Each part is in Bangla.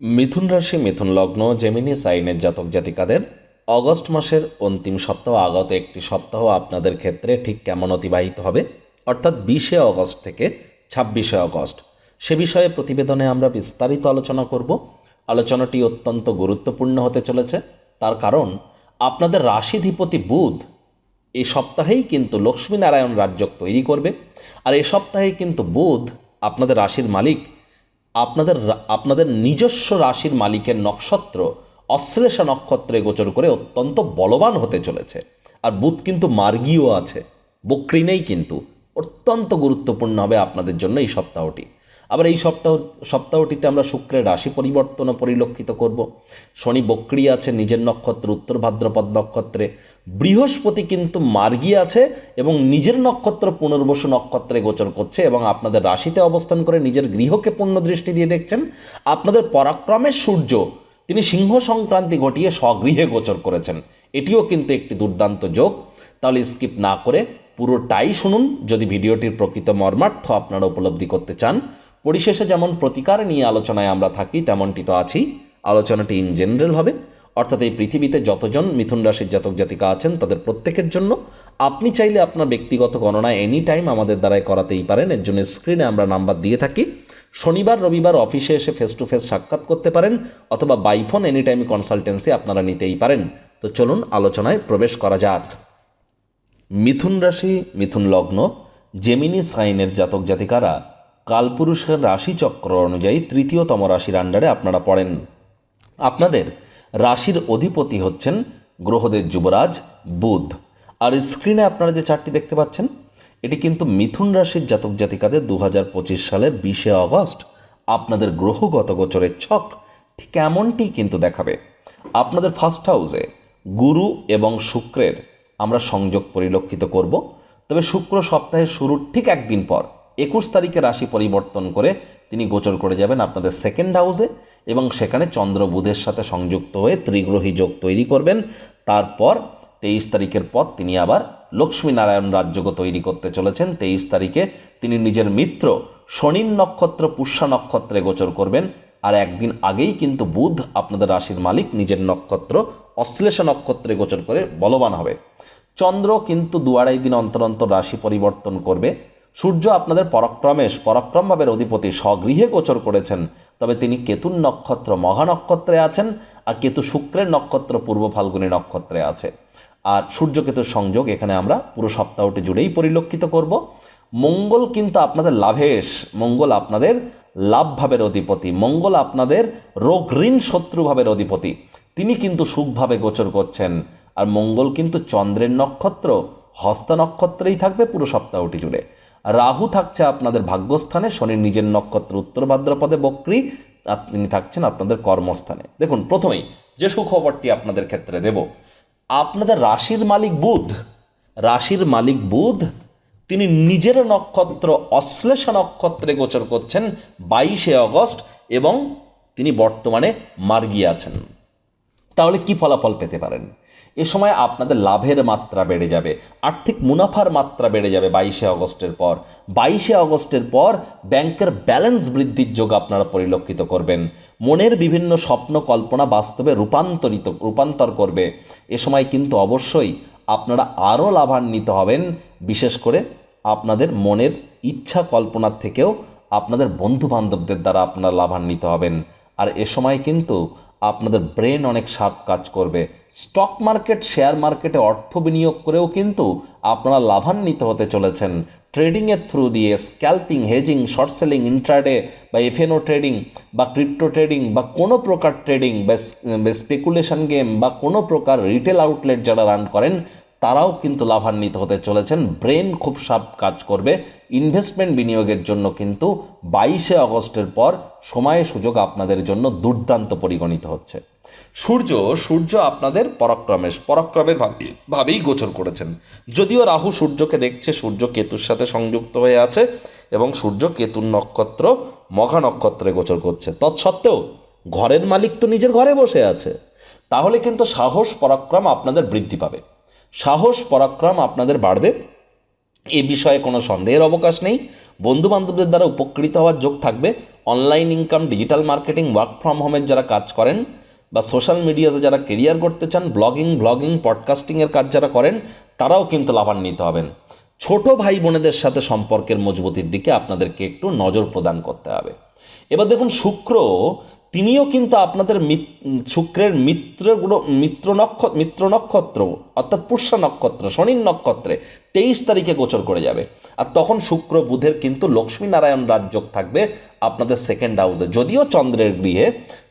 মিথুন রাশি, মিথুন লগ্ন জেমিনি সাইনের জাতক জাতিকাদের অগস্ট মাসের অন্তিম সপ্তাহ আগত একটি সপ্তাহ আপনাদের ক্ষেত্রে ঠিক কেমন অতিবাহিত হবে? অর্থাৎ বিশে অগস্ট থেকে ছাব্বিশে অগস্ট। সে বিষয়ে প্রতিবেদনে আমরা বিস্তারিত আলোচনা করব। আলোচনাটি অত্যন্ত গুরুত্বপূর্ণ হতে চলেছে। তার কারণ, আপনাদের রাশিধিপতি বুধ এই সপ্তাহেই কিন্তু লক্ষ্মীনারায়ণ রাজ্যক তৈরি করবে। আর এই সপ্তাহেই কিন্তু বুধ আপনাদের রাশির মালিক আপনাদের আপনাদের নিজস্ব রাশির মালিকের নক্ষত্র, অশ্লেষা নক্ষত্রে গোচর করে অত্যন্ত বলবান হতে চলেছে। আর বুধ কিন্তু মার্গীয় আছে, বক্রি নেই কিন্তু। অত্যন্ত গুরুত্বপূর্ণ হবে আপনাদের জন্য এই সপ্তাহটি। আবার এই সপ্তাহ, সপ্তাহটিতে আমরা শুক্রের রাশি পরিবর্তনও পরিলক্ষিত করব। শনি বক্রি আছে নিজের নক্ষত্র, উত্তর ভাদ্রপদ নক্ষত্রে। বৃহস্পতি কিন্তু মার্গী আছে এবং নিজের নক্ষত্র পুনর্বসু নক্ষত্রে গোচর করছে এবং আপনাদের রাশিতে অবস্থান করে নিজের গৃহকে পূর্ণ দৃষ্টি দিয়ে দেখছেন। আপনাদের পরাক্রমের সূর্য, তিনি সিংহ সংক্রান্তি ঘটিয়ে স্বগৃহে গোচর করেছেন। এটিও কিন্তু একটি দুর্দান্ত যোগ। তাহলে স্কিপ না করে পুরোটাই শুনুন। যদি ভিডিওটির প্রকৃত মর্মার্থ আপনারা উপলব্ধি করতে চান পরিশেষে যেমন প্রতিকার নিয়ে আলোচনায় আমরা থাকি, তেমনটি তো আছেই। আলোচনাটি ইন জেনারেল হবে। অর্থাৎ এই পৃথিবীতে যতজন মিথুন রাশির জাতক জাতিকা আছেন, তাদের প্রত্যেকের জন্য আপনি চাইলে আপনার ব্যক্তিগত গণনা এনি টাইম আমাদের দ্বারাই করাতেই পারেন। এর জন্য স্ক্রিনে আমরা নাম্বার দিয়ে থাকি। শনিবার, রবিবার অফিসে এসে ফেস টু ফেস সাক্ষাৎ করতে পারেন অথবা বাইফোন এনি টাইম কনসালটেন্সি আপনারা নিতেই পারেন। তো চলুন আলোচনায় প্রবেশ করা যাক। মিথুন রাশি, মিথুন লগ্ন জেমিনি সাইনের জাতক জাতিকারা কালপুরুষের রাশিচক্র অনুযায়ী তৃতীয়তম রাশির আন্ডারে আপনারা পড়েন। আপনাদের রাশির অধিপতি হচ্ছেন গ্রহদের যুবরাজ, বুধ। আর স্ক্রিনে আপনারা যে চারটি দেখতে পাচ্ছেন, এটি কিন্তু মিথুন রাশির জাতক জাতিকাদের দু হাজার পঁচিশ সালের বিশে অগস্ট আপনাদের গ্রহগত গোচরের ছক। ঠিক এমনটি কিন্তু দেখাবে। আপনাদের ফার্স্ট হাউসে গুরু এবং শুক্রের আমরা সংযোগ পরিলক্ষিত করব। তবে শুক্র সপ্তাহের শুরুর ঠিক একদিন পর একুশ তারিখে রাশি পরিবর্তন করে তিনি গোচর করে যাবেন আপনাদের সেকেন্ড হাউসে এবং সেখানে চন্দ্র বুধের সাথে সংযুক্ত হয়ে ত্রিগ্রহী যোগ তৈরি করবেন। তারপর তেইশ তারিখের পর তিনি আবার লক্ষ্মীনারায়ণ রাজ্যকে তৈরি করতে চলেছেন। তেইশ তারিখে তিনি নিজের মিত্র শনির নক্ষত্র, পুষ্যা নক্ষত্রে গোচর করবেন। আর একদিন আগেই কিন্তু বুধ আপনাদের রাশির মালিক নিজের নক্ষত্র, অশ্লেষা নক্ষত্রে গোচর করে বলবান হবে। চন্দ্র কিন্তু দু আড়াই দিন অন্তর অন্তর রাশি পরিবর্তন করবে। সূর্য আপনাদের পরাক্রমেশ পরাক্রম ভাবের অধিপতি স্বগৃহে গোচর করেছেন। তবে তিনি কেতুর নক্ষত্র মহানক্ষত্রে আছেন আর কেতু শুক্রের নক্ষত্র পূর্ব ফাল্গুনী নক্ষত্রে আছে। আর সূর্য কেতুর সংযোগ এখানে আমরা পুরো সপ্তাহটি জুড়েই পরিলক্ষিত করব। মঙ্গল কিন্তু আপনাদের লাভেশ, মঙ্গল আপনাদের লাভ ভাবের অধিপতি, মঙ্গল আপনাদের রোগ ঋণ শত্রু ভাবের অধিপতি। তিনি কিন্তু সুখভাবে গোচর করছেন। আর মঙ্গল কিন্তু চন্দ্রের নক্ষত্র, হস্ত নক্ষত্রেই থাকবে পুরো সপ্তাহটি জুড়ে। রাহু থাকছে আপনাদের ভাগ্যস্থানে, শনির নিজের নক্ষত্র উত্তর ভাদ্রপদে, বক্রী তিনি থাকছেন আপনাদের কর্মস্থানে। দেখুন, প্রথমেই যে সুখবরটি আপনাদের ক্ষেত্রে দেব। আপনাদের রাশির মালিক বুধ। রাশির মালিক বুধ, তিনি নিজের নক্ষত্র অশ্লেষা নক্ষত্রে গোচর করছেন বাইশে অগস্ট এবং তিনি বর্তমানে মার্গী আছেন। তাহলে কি ফলাফল পেতে পারেন? এ সময় আপনাদের লাভের মাত্রা বেড়ে যাবে। আর্থিক মুনাফার মাত্রা বেড়ে যাবে বাইশে অগস্টের পর। বাইশে অগস্টের পর ব্যাংকের ব্যালেন্স বৃদ্ধির যোগ আপনারা পরিলক্ষিত করবেন। মনের বিভিন্ন স্বপ্ন, কল্পনা বাস্তবে রূপান্তরিত, রূপান্তর করবে। এ সময় কিন্তু অবশ্যই আপনারা আরও লাভান্বিত হবেন। বিশেষ করে আপনাদের মনের ইচ্ছা কল্পনার থেকেও আপনাদের বন্ধু বান্ধবদের দ্বারা আপনারা লাভান্বিত হবেন। আর এ সময় কিন্তু আপনাদের ব্রেন অনেক শার্প কাজ করবে। স্টক মার্কেট, শেয়ার মার্কেটে অর্থ বিনিয়োগ করেও কিন্তু আপনারা লাভান্বিত হতে চলেছেন। ট্রেডিংয়ের থ্রু দিয়ে scalping hedging short selling intraday বা এফএনও ট্রেডিং বা ক্রিপ্টো ট্রেডিং বা কোনো প্রকার ট্রেডিং বা স্পেকুলেশন গেম বা কোনো প্রকার রিটেল আউটলেট যারা রান করেন তারাও কিন্তু লাভান্বিত হতে চলেছেন। ব্রেন খুব সাপ কাজ করবে। ইনভেস্টমেন্ট বিনিয়োগের জন্য কিন্তু বাইশে অগস্টের পর সময় সুযোগ আপনাদের জন্য দুর্দান্ত পরিগণিত হচ্ছে। সূর্য সূর্য আপনাদের পরাক্রমেশ, পরাক্রমের ভাবে, ভাবেই গোচর করেছেন। যদিও রাহু সূর্যকে দেখছে, সূর্য কেতুর সাথে সংযুক্ত হয়ে আছে এবং সূর্য কেতুর নক্ষত্র মঘা নক্ষত্রে গোচর করছে। তৎসত্ত্বেও ঘরের মালিক তো নিজের ঘরে বসে আছে। তাহলে কিন্তু সাহস, পরাক্রম আপনাদের বৃদ্ধি পাবে। সাহস, পরাক্রম আপনাদের বাড়বে। এ বিষয়ে কোনো সন্দেহের অবকাশ নেই। বন্ধু বান্ধবদের দ্বারা উপকৃত হওয়ার যোগ থাকবে। Online income, digital marketing, work from হোমের যারা কাজ করেন বা সোশ্যাল মিডিয়াতে যারা কেরিয়ার করতে চান, ব্লগিং ব্লগিং, পডকাস্টিংয়ের কাজ যারা করেন, তারাও কিন্তু লাভান্বিত হবেন। ছোট ভাই বোনেদের সাথে সম্পর্কের মজবুতির দিকে আপনাদেরকে একটু নজর প্রদান করতে হবে। এবার দেখুন, শুক্র তিনিও কিন্তু আপনাদের শুক্রের মিত্র মিত্র নক্ষত্র মিত্র নক্ষত্র, অর্থাৎ পুষ্যা নক্ষত্র, শনির নক্ষত্রে তেইশ তারিখে গোচর করে যাবে। আর তখন শুক্র বুধের কিন্তু লক্ষ্মী নারায়ণ রাজযোগ থাকবে আপনাদের সেকেন্ড হাউসে যদিও চন্দ্রের গৃহে,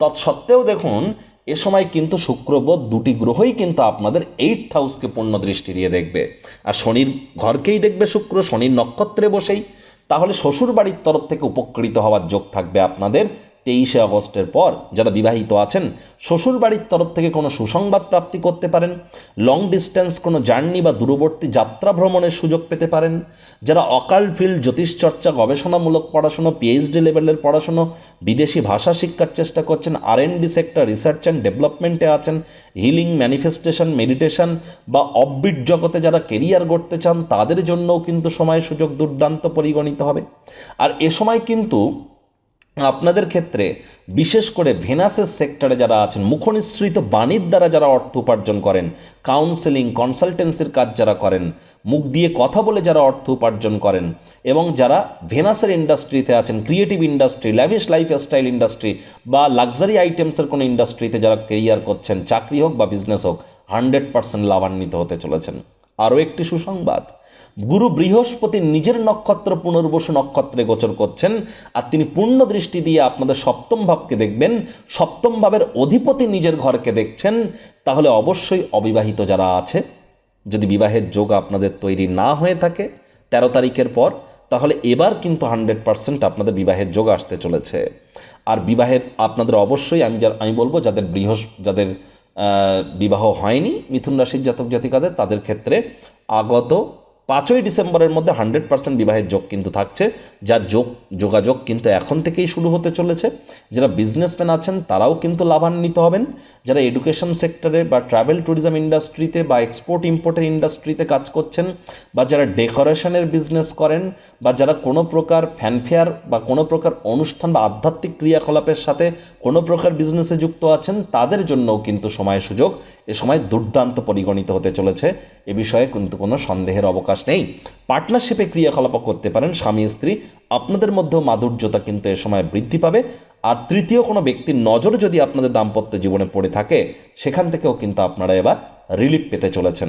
তৎসত্ত্বেও দেখুন, এ সময় কিন্তু শুক্রবোধ দুটি গ্রহই কিন্তু আপনাদের এইট হাউসকে পূর্ণ দৃষ্টি দিয়ে দেখবে। আর শনির ঘরকেই দেখবে শুক্র, শনির নক্ষত্রে বসেই। তাহলে শ্বশুর বাড়ির তরফ থেকে উপকৃত হওয়ার যোগ থাকবে আপনাদের তেইশে আগস্টের পর যারা বিবাহিত আছেন শ্বশুর বাড়ির তরফ থেকে কোনো সুসংবাদ প্রাপ্তি করতে পারেন লং ডিস্টেন্স কোনো জার্নি বা দূরবর্তী যাত্রা ভ্রমণের সুযোগ পেতে পারেন, যারা অকাল ফিল্ড জ্যোতিষচর্চা গবেষণামূলক পড়াশুনো পিএইচডি লেভেলের পড়াশুনো, বিদেশি ভাষা শিক্ষার চেষ্টা করছেন R N D sector research and ডেভেলপমেন্টে আছেন হিলিং ম্যানিফেস্টেশন মেডিটেশন বা অববিট জগতে যারা কেরিয়ার গড়তে চান, তাদের জন্যও কিন্তু সময় সুযোগ দুর্দান্ত পরিগণিত হবে। আর এ সময় কিন্তু আপনাদের ক্ষেত্রে, বিশেষ করে ভেনাসের সেক্টরে যারা আছেন, মুখনিসৃত বাণীর দ্বারা যারা অর্থ উপার্জন করেন কাউন্সেলিং কনসালটেন্সির কাজ যারা করেন, মুখ দিয়ে কথা বলে যারা অর্থ উপার্জন করেন, এবং যারা ভেনাসের ইন্ডাস্ট্রিতে আছেন creative industry lavish lifestyle industry বা লাক্সারি আইটেমসের কোনো ইন্ডাস্ট্রিতে যারা কেরিয়ার করছেন, চাকরি হোক বা বিজনেস হোক হান্ড্রেড পার্সেন্ট লাভান্বিত হতে চলেছেন। আরও একটি সুসংবাদ গুরু বৃহস্পতি নিজের নক্ষত্র পুনর্বসু নক্ষত্রে গোচর করছেন, আর তিনি পূর্ণ দৃষ্টি দিয়ে আপনাদের সপ্তম ভাবকে দেখবেন, সপ্তম ভাবের অধিপতি নিজের ঘরকে দেখছেন, তাহলে অবশ্যই অবিবাহিত যারা আছে, যদি বিবাহের যোগ আপনাদের তৈরি না হয়ে থাকে তেরো তারিখের পর, তাহলে এবার কিন্তু হান্ড্রেড পার্সেন্ট আপনাদের বিবাহের যোগ আসতে চলেছে। আর বিবাহের আপনাদের অবশ্যই, আমি যা, আমি বলব যাদের বৃহস্প যাদের বিবাহ হয়নি মিথুন রাশির জাতক জাতিকাদের, তাদের ক্ষেত্রে আগত পাঁচই ডিসেম্বরের মধ্যে হান্ড্রেড পার্সেন্ট বিবাহের যোগ কিন্তু থাকছে যার যোগ, যোগাযোগ কিন্তু এখন থেকেই শুরু হতে চলেছে। যারা বিজনেসম্যান আছেন, তারাও কিন্তু লাভান্বিত হবেন। যারা এডুকেশন সেক্টরে বা ট্রাভেল ট্যুরিজম ইন্ডাস্ট্রিতে বা এক্সপোর্ট ইম্পোর্টের ইন্ডাস্ট্রিতে কাজ করছেন, বা যারা ডেকোরেশনের বিজনেস করেন, বা যারা কোনো প্রকার ফ্যানফেয়ার বা কোনো প্রকার অনুষ্ঠান বা আধ্যাত্মিক ক্রিয়াকলাপের সাথে কোনো প্রকার বিজনেসে যুক্ত আছেন, তাদের জন্যও কিন্তু সময় সুযোগ। এ সময় দুর্দান্ত পরিগণিত হতে চলেছে। এ বিষয়ে কিন্তু কোনো সন্দেহের অবকাশ নেই। পার্টনারশিপে ক্রিয়াকলাপ করতে পারেন স্বামী স্ত্রী। আপনাদের মধ্যেও মাধুর্যতা কিন্তু এ সময় বৃদ্ধি পাবে। আর তৃতীয় কোনো ব্যক্তির নজর যদি আপনাদের দাম্পত্য জীবনে পড়ে থাকে, সেখান থেকেও কিন্তু আপনারা এবার রিলিফ পেতে চলেছেন।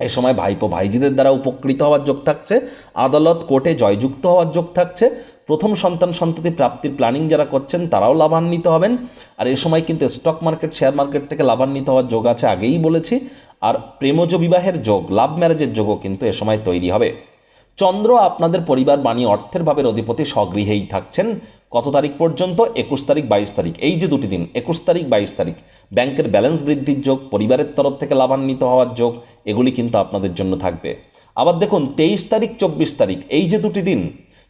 এই সময় ভাইপো ভাইজিদের দ্বারা উপকৃত হওয়ার যোগ থাকছে। আদালত কোর্টে জয়যুক্ত হওয়ার যোগ থাকছে। প্রথম সন্তান সন্ততি প্রাপ্তির প্ল্যানিং যারা করছেন, তারাও লাভান্বিত হবেন। আর এ সময় কিন্তু স্টক মার্কেট শেয়ার মার্কেট থেকে লাভান্বিত হওয়ার যোগ আছে আগেই বলেছি। আর প্রেমজ বিবাহের যোগ লাভ ম্যারেজের যোগও কিন্তু এ সময় তৈরি হবে। চন্দ্র আপনাদের পরিবার বাণী অর্থের ভাবের অধিপতি স্বগৃহেই থাকছেন। কত তারিখ পর্যন্ত? একুশ তারিখ, বাইশ তারিখ। এই যে দুটি দিন, একুশ তারিখ, বাইশ তারিখ। ব্যাংকের ব্যালেন্স বৃদ্ধির যোগ, পরিবারের তরফ থেকে লাভান্বিত হওয়ার যোগ, এগুলি কিন্তু আপনাদের জন্য থাকবে। আবার দেখুন, তেইশ তারিখ, চব্বিশ তারিখ, এই যে দুটি দিন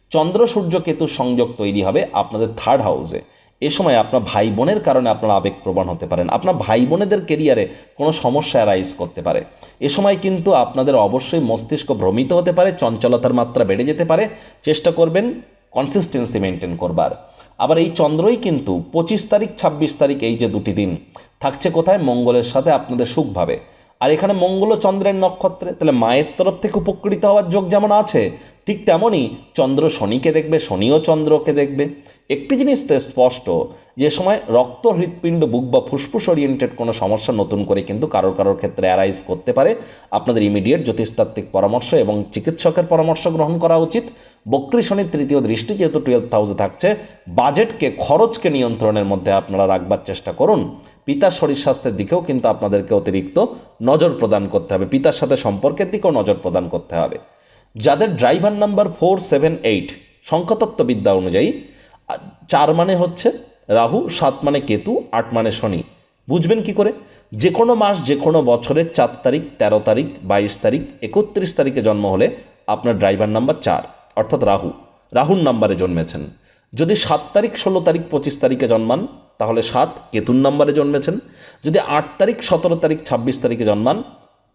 চন্দ্র সূর্য কেতুর সংযোগ তৈরি হবে আপনাদের থার্ড হাউসে এ। সময় আপনার ভাই বোনের কারণে আপনারা আবেগপ্রবণ হতে পারেন। আপনার ভাই বোনেদের কেরিয়ারে কোনো সমস্যা অ্যারাইজ করতে পারে। এ সময় কিন্তু আপনাদের অবশ্যই মস্তিষ্ক ভ্রমিত হতে পারে, চঞ্চলতার মাত্রা বেড়ে যেতে পারে। চেষ্টা করবেন কনসিস্টেন্সি মেনটেন করবার। আবার এই চন্দ্রই কিন্তু পঁচিশ তারিখ, ছাব্বিশ তারিখ এই যে দুটি দিন, থাকছে কোথায়? মঙ্গলের সাথে আপনাদের সুখভাবে আর এখানে মঙ্গল চন্দ্রের নক্ষত্রে, তাহলে মায়ের তরফ থেকে উপকৃত হওয়ার যোগ যেমন আছে, ঠিক তেমনই চন্দ্র শনিকে দেখবে, শনিও চন্দ্রকে দেখবে। একটি জিনিস তো স্পষ্ট, যে সময় রক্ত, হৃৎপিণ্ড, বুক বা ফুসফুস ওরিয়েন্টেড কোনো সমস্যা নতুন করে কিন্তু কারোর কারোর ক্ষেত্রে অ্যারাইজ করতে পারে। আপনাদের ইমিডিয়েট জ্যোতিষতাত্ত্বিক পরামর্শ এবং চিকিৎসকের পরামর্শ গ্রহণ করা উচিত। বক্রী তৃতীয় দৃষ্টি যেহেতু টুয়েলভ হাউসে থাকছে বাজেটকে খরচকে নিয়ন্ত্রণের মধ্যে আপনারা রাখবার চেষ্টা করুন। পিতার শরীর স্বাস্থ্যের দিকেও কিন্তু আপনাদেরকে অতিরিক্ত নজর প্রদান করতে হবে। পিতার সাথে সম্পর্কের দিকেও নজর প্রদান করতে হবে। যাদের driver number four seven eight সংখ্যাতত্ত্ববিদ্যা অনুযায়ী চার মানে হচ্ছে রাহু, সাত মানে কেতু, আট মানে শনি। বুঝবেন কি করে? যে কোনো মাস যে কোনো বছরের চার তারিখ, তেরো তারিখ, বাইশ তারিখ, একত্রিশ তারিখে জন্ম হলে আপনার ড্রাইভার নাম্বার চার। অর্থাৎ রাহু। রাহুর নাম্বারে জন্মেছেন। যদি সাত তারিখ, ষোলো তারিখ, পঁচিশ তারিখে জন্মান, তাহলে সাত কেতুর নাম্বারে জন্মেছেন। যদি আট তারিখ, সতেরো তারিখ, ছাব্বিশ তারিখে জন্মান,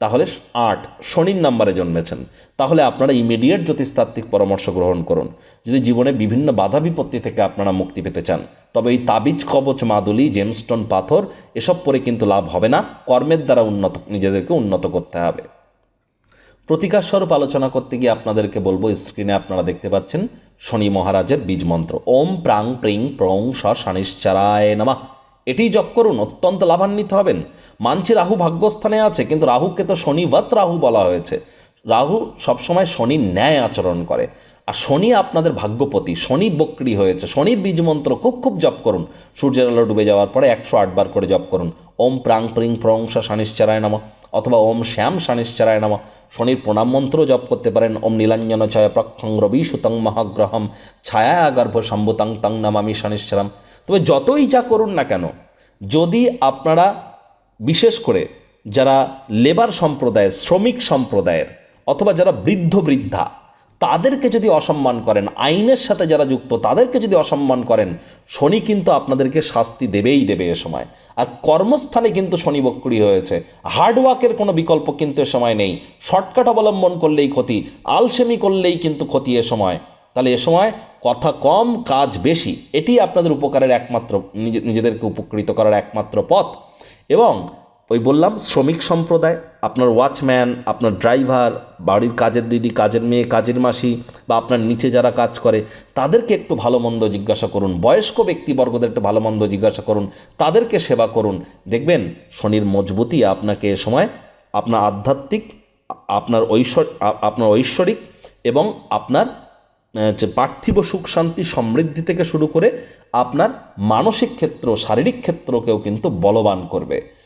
তাহলে আট শনির নাম্বারে জন্মেছেন। তাহলে আপনারা ইমিডিয়েট জ্যোতিষতাত্ত্বিক পরামর্শ গ্রহণ করুন। যদি জীবনে বিভিন্ন বাধা বিপত্তি থেকে আপনারা মুক্তি পেতে চান, তবে এই তাবিজ, কবচ, মাদুলি জেমস্টোন পাথর, এসব পরে কিন্তু লাভ হবে না। কর্মের দ্বারা উন্নত, নিজেদেরকে উন্নত করতে হবে। প্রতিকার স্বরূপ আলোচনা করতে গিয়ে আপনাদেরকে বলব, স্ক্রিনে আপনারা দেখতে পাচ্ছেন শনি মহারাজের বীজ মন্ত্র। ওম প্রাং প্রিং প্রং স শানিশ্চারায় নামা। এটি জপ করুন, অত্যন্ত লাভান্বিত হবেন। মানছি রাহু ভাগ্যস্থানে আছে, কিন্তু রাহুকে তো শনিবত রাহু বলা হয়েছে। রাহু সবসময় শনির ন্যায় আচরণ করে। আর শনি আপনাদের ভাগ্যপতি, শনি বক্রি হয়েছে, শনির বীজ মন্ত্র খুব খুব জপ করুন। সূর্যের আলো ডুবে যাওয়ার পরে একশো আটবার করে জপ করুন। ওম প্রাং প্রিং প্রং স শানিশ্চারায় নামা। অথবা ওম শ্যাম শানিশ্চারায় নামা। শনির প্রণাম মন্ত্র জপ করতে পারেন। ওম নীলাঞ্জন ছয় প্রক্ষং রবি সুতং মহাগ্রহম। ছায়া গর্ভ সম্ভুতং তং নামামি শানিশ্চারাম তবে যতই যা করুন না কেন, যদি আপনারা বিশেষ করে যারা লেবার সম্প্রদায়ের, শ্রমিক সম্প্রদায়ের, অথবা যারা বৃদ্ধ বৃদ্ধা তাদেরকে যদি অসম্মান করেন, আইনের সাথে যারা যুক্ত, তাদেরকে যদি অসম্মান করেন, শনি কিন্তু আপনাদেরকে শাস্তি দেবেই দেবে এ সময়। আর কর্মস্থানে কিন্তু শনি বক্রি হয়েছে। হার্ডওয়ার্কের কোনো বিকল্প কিন্তু এ সময় নেই। শর্টকাট অবলম্বন করলেই ক্ষতি, আলসেমি করলেই কিন্তু ক্ষতি এ সময়। তাহলে এ সময় কথা কম, কাজ বেশি, এটি আপনাদের উপকারের একমাত্র, নিজে, নিজেদেরকে উপকৃত করার একমাত্র পথ। এবং ওই বললাম, শ্রমিক সম্প্রদায়, আপনার ওয়াচম্যান আপনার ড্রাইভার বাড়ির কাজের দিদি, কাজের মেয়ে, কাজের মাসি, বা আপনার নিচে যারা কাজ করে, তাদেরকে একটু ভালো মন্দ জিজ্ঞাসা করুন। বয়স্ক ব্যক্তিবর্গদের একটু ভালো মন্দ জিজ্ঞাসা করুন, তাদেরকে সেবা করুন। দেখবেন, শনির মজবুতি আপনাকে এ সময় আপনার আধ্যাত্মিক, আপনার ঐশ্বর, আপনার ঐশ্বরিক এবং আপনার যে পার্থিব সুখ, শান্তি, সমৃদ্ধি থেকে শুরু করে আপনার মানসিক ক্ষেত্র, শারীরিক ক্ষেত্রকেও কিন্তু বলবান করবে।